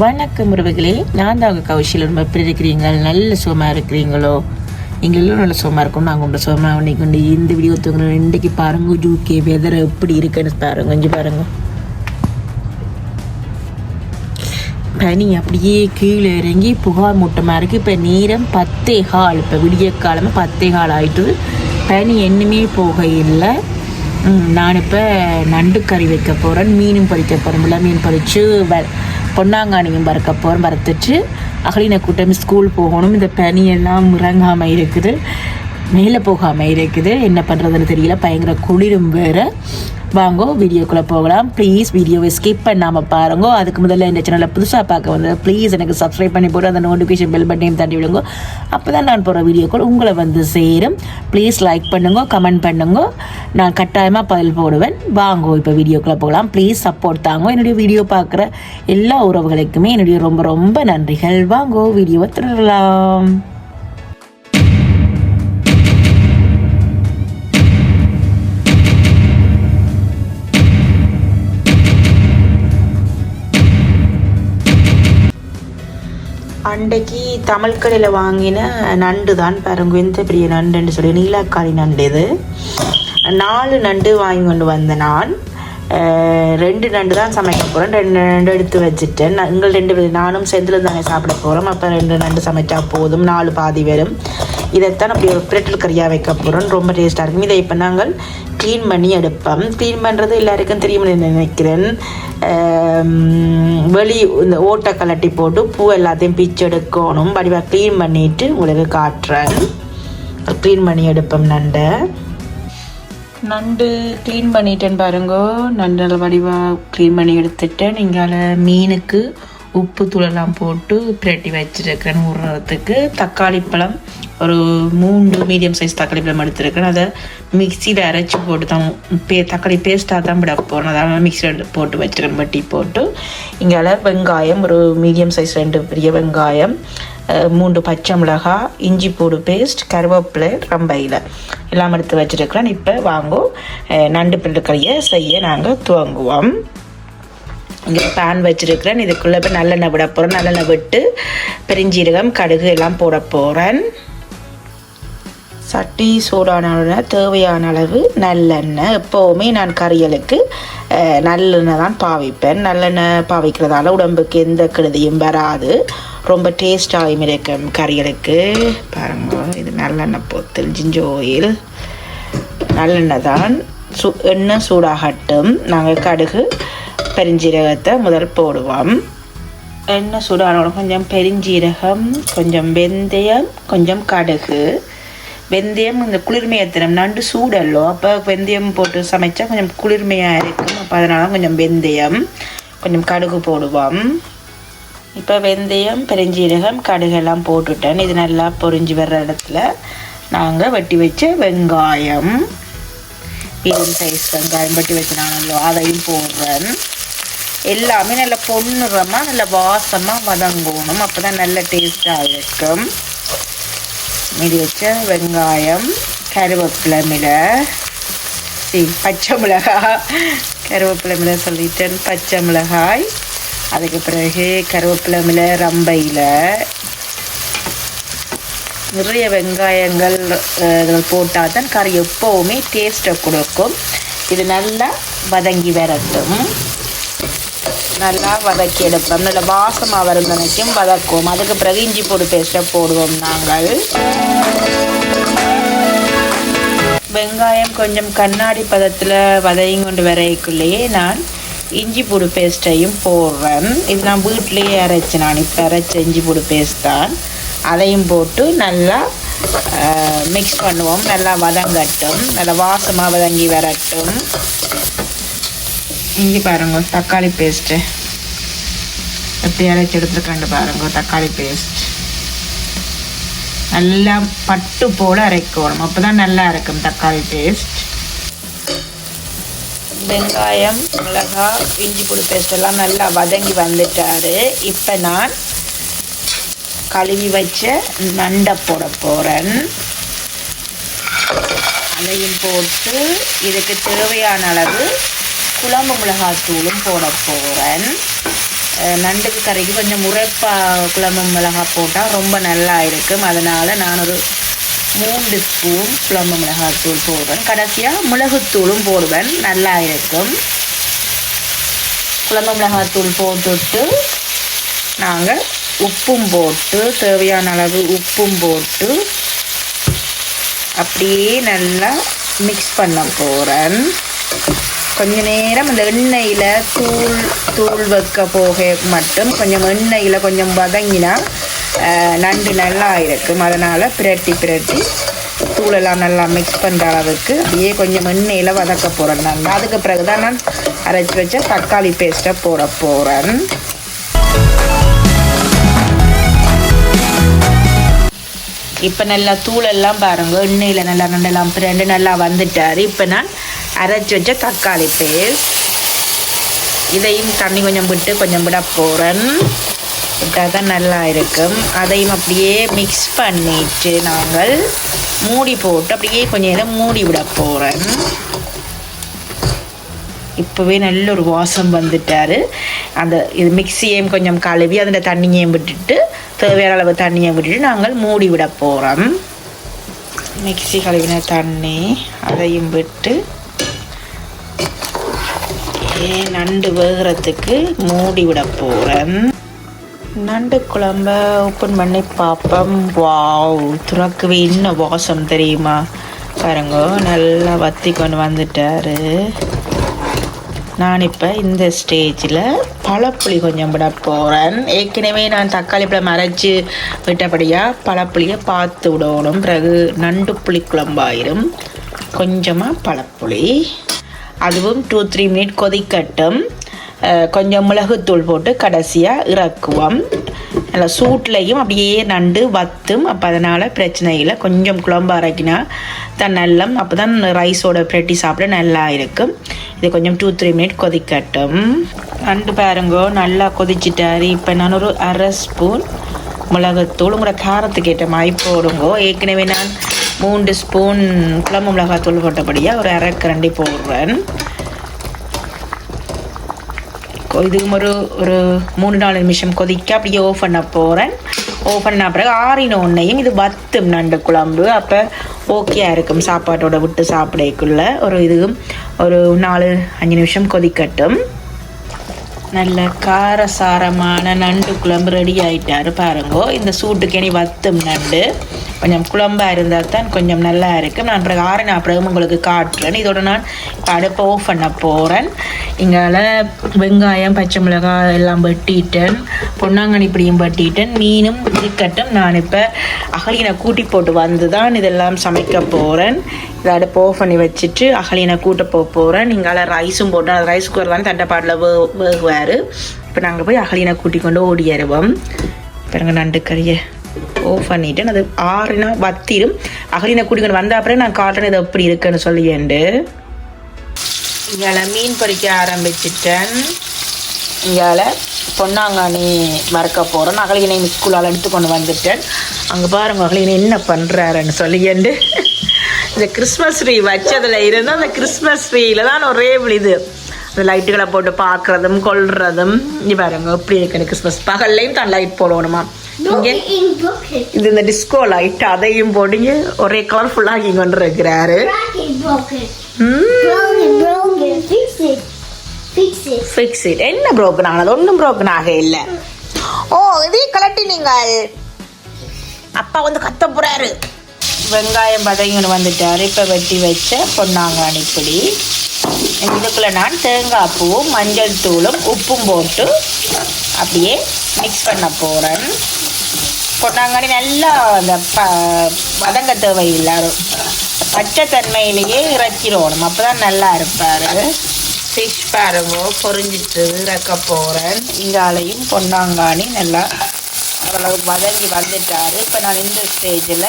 வணக்கம் உறவுகளே. நான் தான் உங்கள் கௌஷியில் ரொம்ப எப்படி இருக்கிறீங்க நல்ல சுகமாக இருக்கிறீங்களோ? எங்களும் நல்ல சுகமாக இருக்கும் நாங்கள் உங்களை சுகமாக இன்னைக்கு கொண்டு இந்த வீடியோ தூங்குறோம். இன்றைக்கு பாருங்க ஜூகே வெதர் எப்படி இருக்குன்னு பாருங்க. கொஞ்சம் பாருங்க. பனி அப்படியே கீழே இறங்கி புகார் மூட்டமாக இருக்குது இப்போ நேரம் பத்தே கால். இப்போ விடிய காலமாக பத்தே கால் ஆயிட்டு பனி என்னமே போக இல்லை நான் இப்போ நண்டு கறி வைக்க போகிறேன் மீனும் பறிக்க போகிறேன் மீன் பறித்து வ பொன்னாங்கானியும் பறக்க போகிறோம் பறத்துட்டு அகலின கூட்டம் ஸ்கூல் போகணும். இந்த பனியெல்லாம் இறங்காமல் இருக்குது. மேலே போகாமல் இருக்குது. என்ன பண்ணுறதுன்னு தெரியல. பயங்கர குளிரும் வேறு. வாங்கோ வீடியோக்குள்ளே போகலாம். ப்ளீஸ் வீடியோவை ஸ்கிப் பண்ணாமல் பாருங்க. அதுக்கு முதல்ல இந்த சேனலில் புதுசாக பார்க்க வந்து ப்ளீஸ் எனக்கு சப்ஸ்கிரைப் பண்ணி போட்டு அந்த நோட்டிஃபிகேஷன் பெல் பட்டனையும் தட்டி விடுங்க. அப்போ தான் நான் போகிற வீடியோக்கள் உங்களை வந்து சேரும். ப்ளீஸ் லைக் பண்ணுங்க கமெண்ட் பண்ணுங்க. நான் கட்டாயமாக பதில் போடுவேன். வாங்கோ இப்போ வீடியோக்குள்ளே போகலாம். ப்ளீஸ் சப்போர்ட் தாங்க. என்னுடைய வீடியோ பார்க்குற எல்லா உறவுகளுக்குமே என்னுடைய ரொம்ப ரொம்ப நன்றிகள். வாங்கோ வீடியோவை தொடரலாம் அன்றைக்கு தமிழ் கடையில் வாங்கின நண்டு தான் பாருங்க. எந்த பெரிய நண்டுன்னு சொல்லி நீலாக்காளி நண்டு இது. நாலு நண்டு வாங்கி கொண்டு வந்தேன் நான். ரெண்டு நண்டு தான் சமைக்க போகிறேன் ரெண்டு நண்டு எடுத்து வச்சுட்டேன். நான் எங்கள் ரெண்டு பேரும் நானும் செந்தில் தானே சாப்பிட போகிறோம் அப்போ ரெண்டு நண்டு சமைச்சா போதும். நாலு பாதி வரும். இதைத்தான் அப்படி ஒரு பிரட்டில் கறியாக வைக்க போகிறோம் ரொம்ப டேஸ்ட்டாக இருக்கும். இதை இப்போ நாங்கள் க்ளீன் பண்ணி எடுப்போம். க்ளீன் பண்ணுறது எல்லாருக்கும் தெரியும்னு நினைக்கிறேன். வெளி இந்த ஓட்டை கலட்டி போட்டு பூ எல்லாத்தையும் பிச்சு எடுக்கணும். வடிவாக க்ளீன் பண்ணிட்டு உங்களுக்கு காட்டுறேன். க்ளீன் பண்ணி எடுப்போம் நண்டை. நண்டு க்ளீன் பண்ணிட்டேன் பாருங்கோ. நண்டு நல்ல வடிவாக க்ளீன் பண்ணி எடுத்துட்டேன். நீங்கள் மீனுக்கு உப்பு தூளெல்லாம் போட்டு பிரட்டி வச்சுருக்கேன். ஊறுறதுக்கு. தக்காளி பழம் ஒரு மூன்று மீடியம் சைஸ் தக்காளி பழம் எடுத்துருக்கேன். அதை மிக்சியில் அரைச்சி போட்டு தான் பே தக்காளி பேஸ்ட்டாக தான் விட போகிறேன் அதாவது மிக்சியில் போட்டு வச்சுருக்கேன். வட்டி போட்டு. இங்கே வெங்காயம் ஒரு மீடியம் சைஸ் ரெண்டு பெரிய வெங்காயம் மூன்று பச்சை மிளகாய் இஞ்சி பூடு பேஸ்ட் கருவேப்பிலை ரம்பையில் எல்லாம் எடுத்து வச்சுருக்கிறேன். இப்போ வாங்கும் நண்டு பிள்ளை கறியை செய்ய நாங்கள் துவங்குவோம். இங்கே பேன் வச்சுருக்கிறேன். இதுக்குள்ளே இப்போ நல்லெண்ணெய் விட போகிறேன் நல்லெண்ணெய் விட்டு பெருஞ்சீரகம் கடுகு எல்லாம் போட போகிறேன் சட்டி சூடான உடனே தேவையான அளவு நல்லெண்ணெய். எப்போவுமே நான் கறிகளுக்கு நல்லெண்ணெய் தான் பாவிப்பேன். நல்லெண்ணெய் பாவிக்கிறதால உடம்புக்கு எந்த கெடுதியும் வராது. ரொம்ப டேஸ்டாகவும் இருக்கும் கறிகளுக்கு. பாருங்க இது நல்லெண்ணெய் போத்தல் ஜிஞ்சோ ஆயில் நல்லெண்ணெய் தான் சு எண்ணெய் சூடாகட்டும். நாங்கள் கடுகு பெருஞ்சீரகத்தை முதல் போடுவோம். எண்ணெய் சூடானோட கொஞ்சம் பெருஞ்சீரகம் கொஞ்சம் வெந்தயம் கொஞ்சம் கடுகு. வெந்தயம் இந்த குளிர்மையை தரும் நண்டு சூடல்லோ. அப்போ வெந்தயம் போட்டு சமைச்சா கொஞ்சம் குளிர்மையாக இருக்கும். அப்போ அதனால கொஞ்சம் வெந்தயம் கொஞ்சம் கடுகு போடுவோம். இப்போ வெந்தயம் பெருஞ்சீரகம் கடுகெல்லாம் போட்டுட்டேன். இது நல்லா பொரிஞ்சு வர்ற இடத்துல நாங்கள் வெட்டி வச்ச வெங்காயம். மீடியம் சைஸ் வெங்காயம் வெட்டி வச்சு அதையும் போடுறேன். எல்லாமே நல்லா பொன்னுறமாக நல்லா வாசமாக வதங்கணும். அப்போ தான் நல்ல டேஸ்ட்டாக இருக்கும். மீதி வச்ச வெங்காயம் கருவேப்பிலை மிளை சி பச்சை மிளகாய். கருவேப்பிலை மிளை சொல்லிட்டேன். பச்சை மிளகாய். அதுக்கு பிறகு கருவேப்பிலை மிளை ரம்பையில். நிறைய வெங்காயங்கள் போட்டால் தான் கறி எப்போவுமே டேஸ்ட்டை கொடுக்கும். இது நல்லா வதங்கி வரட்டும். நல்லா வதக்கி எடுப்போம். நல்ல வாசமாக வருந்தனைக்கும் வதக்குவோம். அதுக்கு பிறகு இஞ்சி பூடு பேஸ்ட்டை போடுவோம் நாங்கள். வெங்காயம் கொஞ்சம் கண்ணாடி பதத்தில் வதங்கி கொண்டு வரைக்குள்ளேயே நான் இஞ்சி பூடு பேஸ்ட்டையும் போடுறேன். இது நான் வீட்டிலேயே அரைச்சேன் நான். இப்போ அரைச்ச இஞ்சி பூடு பேஸ்ட் தான். அதையும் போட்டு நல்லா மிக்ஸ் பண்ணுவோம். நல்லா வதங்கட்டும். நல்லா வாசமாக வதங்கி வரட்டும். இஞ்சி பாருங்கள் தக்காளி பேஸ்ட்டு எப்படி அரைச்சி எடுத்துருக்காண்டு பாருங்க தக்காளி பேஸ்ட் நல்லா பட்டு போல் அரைக்கணும் அப்போ தான் நல்லா இருக்கும் தக்காளி பேஸ்ட் வெங்காயம் மிளகாய் இஞ்சி புடி பேஸ்ட் எல்லாம் நல்லா வதங்கி வந்துட்டாரு இப்போ நான் கழுவி வச்ச நண்டை போட போகிறேன் அதையும் போட்டு இதுக்கு தேவையான அளவு குழம்பு மிளகாய் தூளும் போட போகிறேன் நண்டுக்கு கறிக்கு கொஞ்சம் முறைப்பா குழம்பு மிளகாய் போட்டால் ரொம்ப நல்லா இருக்கும். அதனால் நான் ஒரு மூன்று ஸ்பூன் குழம்பு மிளகாய்த்தூள் போடுவேன். கடைசியாக மிளகுத்தூளும் போடுவேன். நல்லா இருக்கும். குழம்பு மிளகாத்தூள் போட்டுட்டு நாங்கள் உப்பும் போட்டு தேவையான அளவு உப்பும் போட்டு அப்படியே நல்லா மிக்ஸ் பண்ண போகிறேன் கொஞ்ச நேரம் இந்த எண்ணெயில் தூள் தூள் வைக்க போக மட்டும் கொஞ்சம் எண்ணெயில் கொஞ்சம் வதங்கினா நண்டு நல்லா இருக்கும். அதனால் பிரட்டி பிரட்டி தூளெல்லாம் நல்லா மிக்ஸ் பண்ணுற அளவுக்கு அப்படியே கொஞ்சம் எண்ணெயில் வதக்க போகிறேன் நான். அதுக்கு பிறகு தான் நான் அரைச்சி வச்ச தக்காளி பேஸ்ட்டை போட போகிறேன் இப்போ நல்லா தூளெல்லாம் பாருங்கள் எண்ணெயில் நல்லா நண்டெல்லாம் ரெண்டு நல்லா வந்துட்டார். இப்போ நான் அரைச்சி வச்ச தக்காளி பேஸ்ட் இதையும் தண்ணி கொஞ்சம் விட்டு கொஞ்சம் விட போகிறேன் விட்டால் தான் நல்லா இருக்கும். அதையும் அப்படியே மிக்ஸ் பண்ணிட்டு நாங்கள் மூடி போட்டு அப்படியே கொஞ்சம் நேரம் மூடி விட போகிறேன் இப்போவே நல்ல ஒரு வாசம் வந்துட்டார். அந்த இது மிக்சியையும் கொஞ்சம் கழுவி அதில் தண்ணியையும் விட்டுட்டு தேவையான அளவு தண்ணியை விட்டுட்டு நாங்கள் மூடி விட போகிறோம் மிக்ஸி கழுவின தண்ணி அதையும் விட்டு நண்டு வேகிறதுக்கு மூடி விட போகிறேன் நண்டு குழம்ப ஓப்பன் பண்ணி பார்ப்போம் வாவ் துறக்கவே இன்னும் வாசம் தெரியுமா? பாருங்க நல்லா வத்தி கொண்டு வந்துட்டாரு. நான் இப்போ இந்த ஸ்டேஜில் பழப்புளி கொஞ்சம் விட போகிறேன் ஏற்கனவே நான் தக்காளி பழம் அரைச்சி விட்டபடியாக பழப்புளியை பார்த்து விடணும். பிறகு நண்டு புளி குழம்பாயிரும். கொஞ்சமாக பழப்புளி. அதுவும் டூ த்ரீ மினிட் கொதிக்கட்டும். கொஞ்சம் மிளகுத்தூள் போட்டு கடைசியாக இறக்குவோம். நல்லா சூட்லேயும் அப்படியே நண்டு வத்தும். அப்போ அதனால் பிரச்சனை இல்லை. கொஞ்சம் குழம்பு அரைக்கினா தான் நல்லம். அப்போ தான் ரைஸோட பிரட்டி சாப்பிட நல்லா இருக்கும். இது கொஞ்சம் டூ த்ரீ மினிட் கொதிக்கட்டும். நண்டு பாருங்கோ நல்லா கொதிச்சிட்டாரு. இப்போ நான் ஒரு அரை ஸ்பூன் மிளகுத்தூள். உங்களோட காரத்துக்கு ஏற்ற மாதிரி போடுங்கோ. ஏற்கனவே நான் மூன்று ஸ்பூன் குழம்பு மிளகாத்தூள் போட்டபடியாக ஒரு அரை கரண்டி போடுறேன். இதுக்கும் ஒரு ஒரு மூணு நாலு நிமிஷம் கொதிக்க அப்படியே ஓஃப் பண்ண போகிறேன் ஓஃப் பண்ண பிறகு ஆறின ஒன்றையும் இது வத்தும் நண்டு குழம்பு. அப்போ ஓகேயா இருக்கும் சாப்பாட்டோட விட்டு சாப்பிடக்குள்ள. ஒரு இதுவும் ஒரு நாலு அஞ்சு நிமிஷம் கொதிக்கட்டும். நல்ல காரசாரமான நண்டு குழம்பு ரெடி ஆயிட்டாரு பாருங்கோ. இந்த சூட்டுக்கு இனி வத்தும் நண்டு. கொஞ்சம் குழம்பாக இருந்தால் தான் கொஞ்சம் நல்லா இருக்கும். நான் பிறகு ஆறு நான் பிறகு உங்களுக்கு காட்டுறேன். இதோட நான் இப்போ அடுப்பை ஆஃப் பண்ண போகிறேன் இங்கால வெங்காயம் பச்சை மிளகாய் எல்லாம் வெட்டிட்டேன். பொன்னாங்கண்ணி இப்படியும் வெட்டிட்டேன். மீனும் இருக்கட்டும். நான் இப்போ அகலினை கூட்டி போட்டு வந்து தான் இதெல்லாம் சமைக்க போகிறேன் இதை அடுப்பு ஆஃப் பண்ணி வச்சுட்டு அகலினை கூட்ட போக போகிறேன் இங்கால ரைஸும் போட்டு அந்த ரைஸ் குக்கர் தான் தட்டைப்பாட்டில் வே வேகுவார். இப்போ நாங்கள் போய் அகலினை கூட்டி கொண்டு ஓடிடுவோம் பாருங்க நண்டு கறியை. ஆஃப் பண்ணிட்டு அது ஆறுனா வத்திரும். அகலின கூட்டி வந்த அப்புறம் நான் காட்டுறேன் இது எப்படி இருக்குன்னு சொல்லியேண்டு இங்கால மீன் பறிக்க ஆரம்பிச்சிட்டேன். இங்கால பொன்னாங்கானி மறக்க போகிறோம் அகலினை ஸ்கூலால் எடுத்து கொண்டு வந்துட்டேன். அங்கே பாருங்க அகலினை என்ன பண்ணுறாருன்னு சொல்லியேண்டு இந்த கிறிஸ்மஸ் ட்ரீ வச்சதில் இருந்து அந்த கிறிஸ்மஸ் ட்ரீயில் தான் ஒரே இது அந்த லைட்டுகளை போட்டு பார்க்குறதும் கொள்றதும் இங்கே பாருங்க எப்படி இருக்குன்னு கிறிஸ்மஸ் பகல்லையும் தான் லைட் போடணுமா? இது இந்த டிஸ்கோ லைட் அதையும் போட்டு ஒரே கலர்ஃபுல்லாகி கொண்டு இருக்கிறாரு என்ன broken ஆனது? ஒன்றும் broken ஆக இல்லை. ஓ இதே கலட்டி நீங்கள் அப்பா வந்து கத்த போறாரு. வெங்காயம் பதங்கின்னு வந்துட்டாரு. இப்போ வெட்டி வச்ச பொன்னாங்கானி பொடி. இதுக்குள்ள நான் தேங்காய் பூவும் மஞ்சள் தூளும் உப்பும் போட்டு அப்படியே மிக்ஸ் பண்ண போகிறேன் பொன்னாங்கானி நல்லா அந்த ப வதங்க தேவையில்லை பச்சை தன்மையிலேயே இறக்கிடணும். அப்போ தான் நல்லா இருப்பார். ஃபிஷ் பாருங்கோ பொறிஞ்சிட்டு இறக்க போகிறேன் இங்காலையும் பொன்னாங்கானி நல்லா அவ்வளவு வதங்கி வந்துட்டார் இப்போ நான் இந்த ஸ்டேஜில்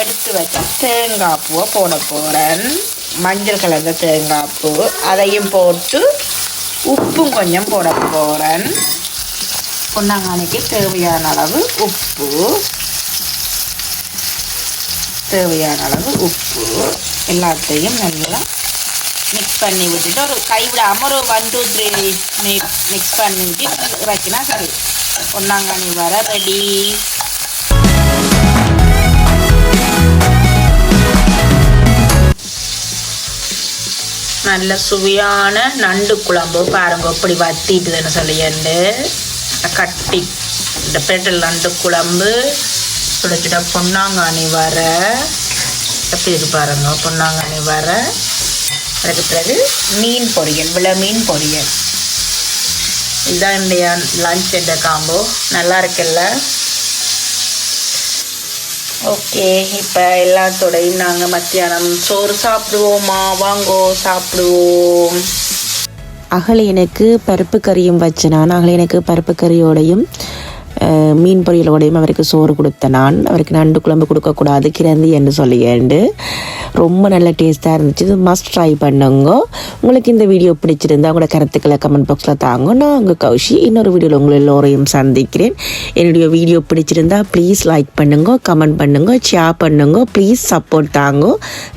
எடுத்து வச்ச தேங்காய் பூவை போட போகிறேன் மஞ்சள் கலந்த தேங்காய் பூ. அதையும் போட்டு உப்பும் கொஞ்சம் போட போகிறேன் பொன்னாங்கானிக்கு தேவையான அளவு உப்பு. தேவையான அளவு உப்பு. எல்லாத்தையும் நல்லா மிக்ஸ் பண்ணி விட்டுட்டு ஒரு கைவிடாமல் ஒரு ஒன் டூ த்ரீ மிக்ஸ் பண்ணிட்டு இறக்கினா சரி. பொன்னாங்கண்ணி வர ரெடி நல்ல சுவையான நண்டு குழம்பு பாருங்க எப்படி வத்திட்டுதுன்னு சொல்லியண்டு கட்டி இந்த பெட்டல் அண்டு குழம்பு. சுட சுட பொன்னாங்கானி வர. எப்படி பாருங்க பொன்னாங்கானி வர. அதுக்கு பிறகு மீன் பொரியல் விள மீன் பொரியல். இதுதான் இந்த லஞ்ச் என்ற காம்போ நல்லா இருக்குல்ல? ஓகே இப்போ எல்லாத்தோடையும் நாங்கள் மத்தியானம் சோறு சாப்பிடுவோமா? வாங்கோ சாப்பிடுவோம். அகலையனுக்கு பருப்பு கறியும் வச்ச நான். அகலையனுக்கு பருப்பு கறியோடையும் மீன் பொரியலோடையும் அவருக்கு சோறு கொடுத்த நான். அவருக்கு நண்டு குழம்பு கொடுக்கக்கூடாது கிரந்தி என்று சொல்லியேண்டு. ரொம்ப நல்ல டேஸ்ட்டாக இருந்துச்சு. இது மஸ்ட் ட்ரை பண்ணுங்க. உங்களுக்கு இந்த வீடியோ பிடிச்சிருந்தா உங்களோட கருத்துக்களை கமெண்ட் பாக்ஸில் தாங்க. நான் உங்கள் கௌஷி. இன்னொரு வீடியோவில் உங்களை எல்லோரையும் சந்திக்கிறேன். என்னுடைய வீடியோ பிடிச்சிருந்தா ப்ளீஸ் லைக் பண்ணுங்க கமெண்ட் பண்ணுங்க ஷேர் பண்ணுங்க. ப்ளீஸ் சப்போர்ட் தாங்க.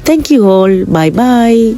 Thank you whole bye bye